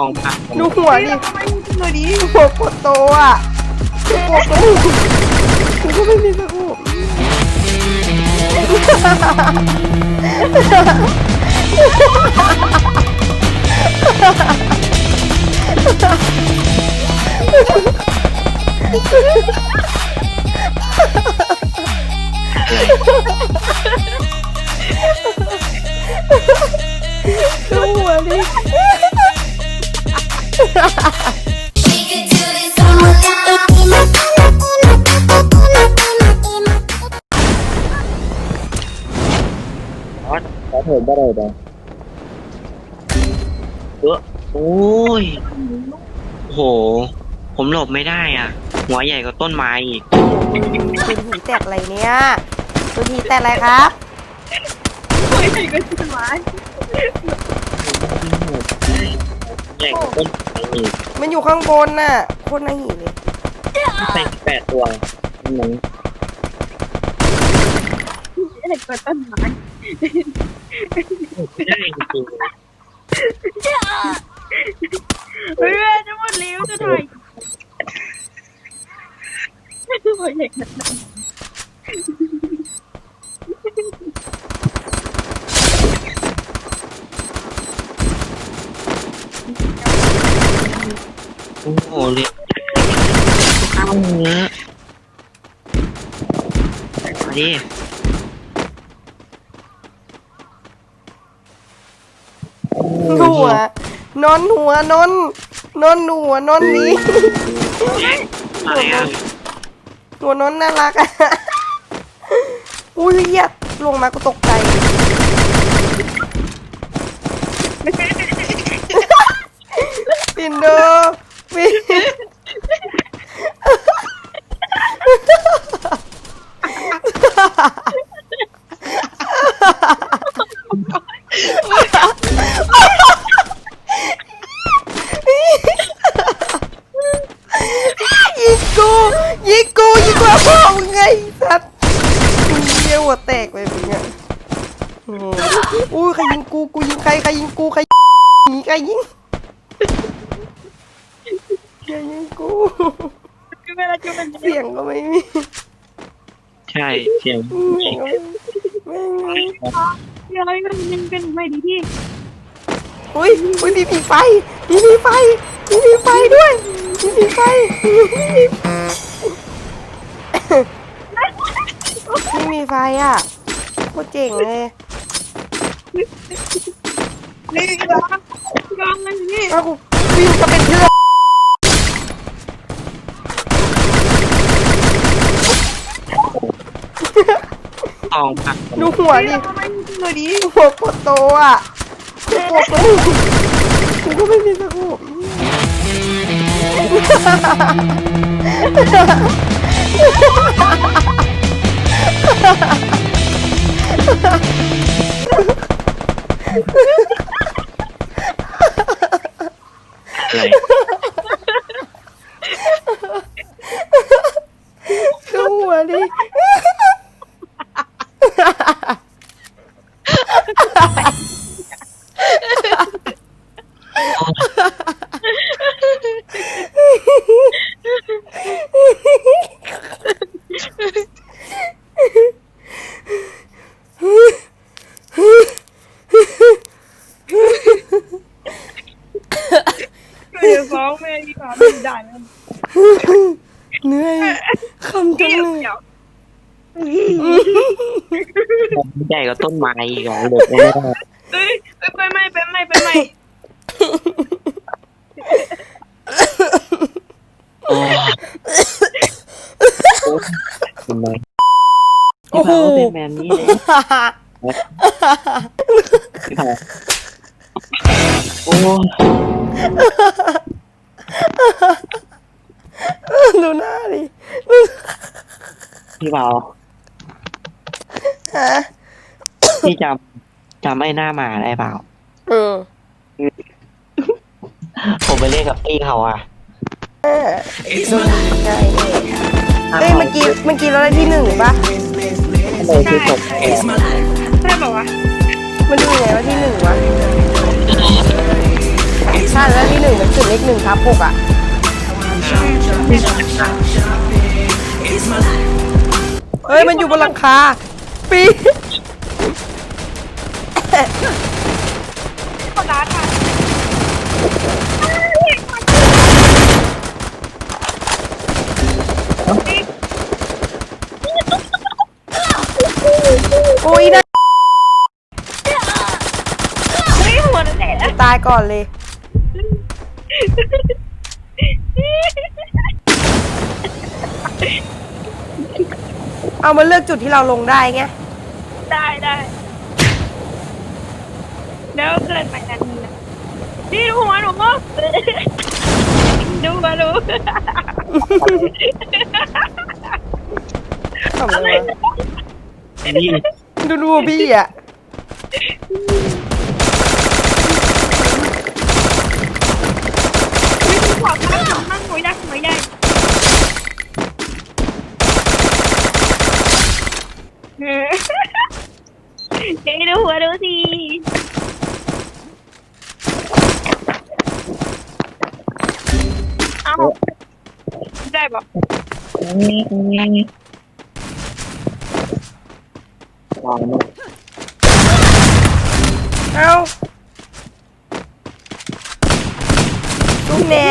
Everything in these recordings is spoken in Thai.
องผักดูหัวดิดูดิหัวกดโตอะหัวกดกูก็ไม่มีสกูปดูหัวดิ ขอขอเถิดบ่ได้บ่เออโอ้ยโอ้โห ผมหลบไม่ได้อะ หัวใหญ่กว่าต้นไม้อีกเป็นผีแตกอะไรเนี่ยเป็นผีแตกอะไรครับไม่ใช่ก็ชิบหา ยใหญ่กว่าต้นไม้อีกมันอยู่ข้างบนน่ะโคตรน่าหิวเลยใส่แปดตัวหนึ่งเห็นก็ต้นไม้ไม่ได้จริงเฮ้ยแม่จะหมดแล้วจะถ่ายโอ้ยเด็กนัน โอ้โหเลยเอาเนื้อมาดิหัวนอนหัวนอนนอนหัวนอนนี้อะไรอะหัวนอนน่ารักอะอุ้ยเหี้ยลงมากูตกใจปินโด ปินยิงกูยิงกูยิงกว่าพ่อมึงไงสัตว์มึงเยี่ยวหัวแตกเลยมึงอะโอ้โหอุ้ยใครยิงกูกูยิงใครใครยิงกูใครยิงใครยิงอ ย่ายิงกูคือเวลาจะเป็นเสียงก็ไม่มีใช่เสียงแม่งก็ไม่ไม่มีอะไรก็ยังเป็นไม่ดีที่อุ้ยอุ้ยมีผีไฟมีผีไฟมีผีไฟด้วยมีผีไฟมีมีไฟอะโคตรเจ๋งเลยนี่ก็ยอมเลยนี่ถ้ากูวิ่งจะเป็นเพื่อน ทองผักดูหัวดิดูดิหัวกดโตอะหัวกดกูก็ไม่มีสกูปอะไร ดูหัวดิ คือฟ้องแม่ดีกว่าไม่ได้แล้วเหนื่อยคำจังเลยเดี๋ยวผมใหญ่กว่าต้นไม้อีกเหรอหลบไม่ได้เฮ้ยไปไม่ไปไม่ไปไม่โอ้โอ้ทำไมโอ้โหเป็นแบบนี้เลยพี่เผา โอ้ดูหน้าดิพี่เผาฮะพี่จำจำไอ้หน้าหมาได้เปล่า เออผมไปเล่นกับพี่เขาอะเออใช่เอ้ยเมื่อกี้เมื่อกี้เราได้ที่หนึ่งปะเลยคือจบแกใช่ป่าวะ มันดูยังไงว่าที่หนึ่งวะ ใช่แล้วที่หนึ่งหนังสือเลขหนึ่งทับหกอะเฮ้ยมันอยู่บนหลังคาปีคนร้านค่ะโอ้ยนะ เฮ้ยหัวนั่นแหละ ตายก่อนเลย เอามาเลือกจุดที่เราลงได้ไง ได้ได้แล้วเกิดไปกันนี้นะนี่ดูหัวหนูมั้งดูมาดูทำอะไรวะนี่ดูดูพี่อะ ไม่ดูขอบข้างมั่งหัวใหญ่หัวใหญ่เฮ้ยดูหัวดูสิเอ้าได้ ปะลองดูเอาซุ่มแน่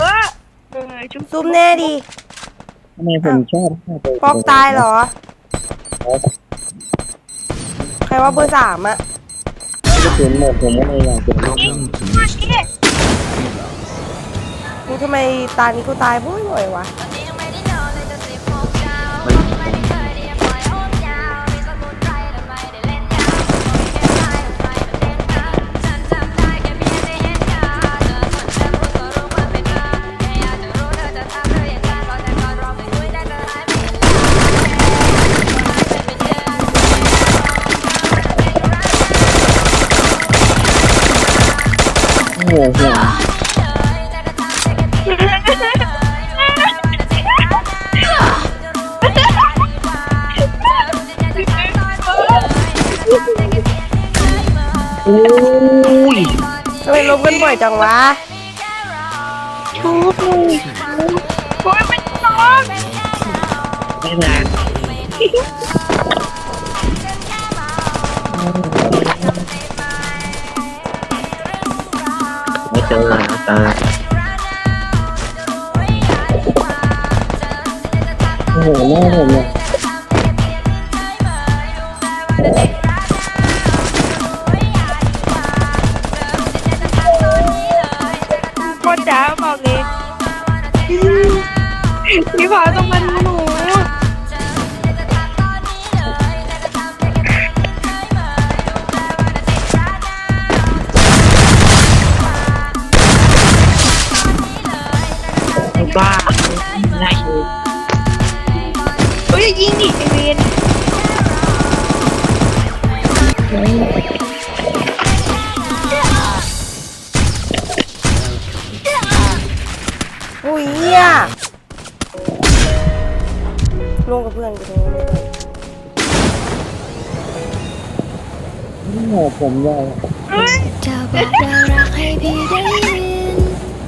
เออเออจุ๊บซุ่มแน่ดิทำไมผมชอบปอกตายเหรอ ใครว่าเบอร์สามอะกระสุนหมดผมก็เลยอยากจะล องมาที่มึงทำไมตานี้กูตายบ่อยบ่อยวะโอ้ยทำไมลบกันบ่อยจังวะชุบเลยโอ้ยไม่ต้องไม่นานไม่เจอหาตาโอ้โหแม่ผมเนี่ย วนอุ้ยเหี้ยลงกับเพื่อนกูตรงนี้นโอ้โหผมใหญ่เฮ้ยจะบอกว่ารักให้พี่ได้ยิน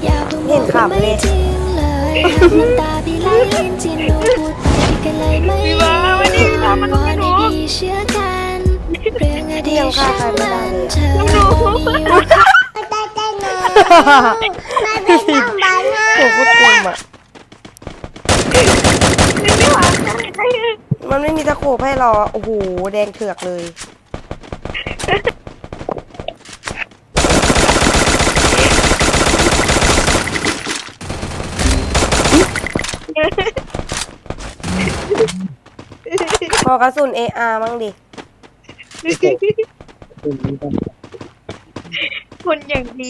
อย่าเพิ่งบอกว่าไม่จริงเลยห้ามน้ำตาพี่ไหลลิ้นที่หนูพูดไปกันเลยไม่พี่ มาวันนี้พี่พามาดูวอนหนูให้พี่เชื่อกันเรื่องอดีตช่างมันเธอหนูมีวันโอ้โหโกงอะพี่พามันไม่มีตะโขบให้เราอโอ้โห แดงเถือกเลย พอกระสุน AR มั้งดิ คนอย่างดี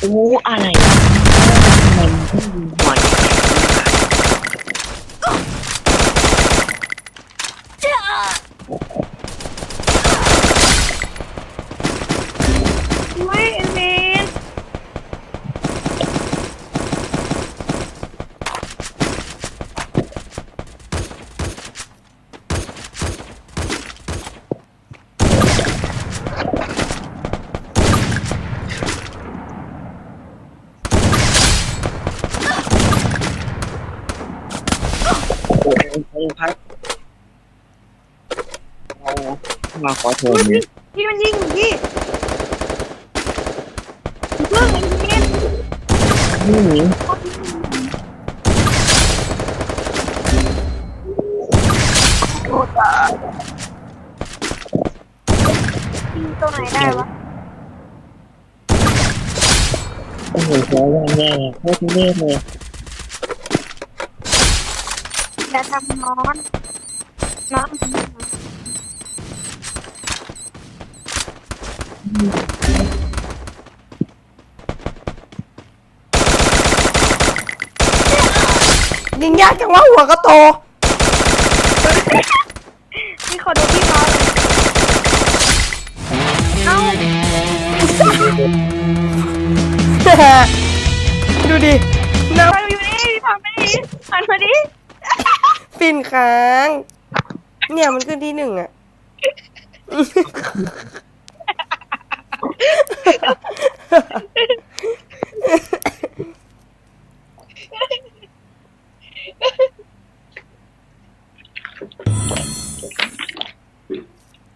โอ้อะไรมันหัว ไม่ไอเวน โร งพักเอามาขอโทษเนี่ยพี่มันยิงพี่เรื่องไอ้เนี่ยนี่หนียิงตัวไหนได้วะโอ้โหขอวันแย่โคตรเล่เลย อย่าทำน้อนน้อนยิงยากจังว่าหัวก็โตพี่ขอดูพี่น้อยเลยเอ้าดูดิน้ไปอยู่นี่พี่ผ่านไปดิผ่านมาดิำ ปิ่นค้าง เนี่ยมันขึ้นที่หนึ่งอะ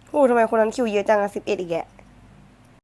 โอ้ทำไมคนนั้นคิวเยอะจังอะสิบเอ็ดอีกแกะ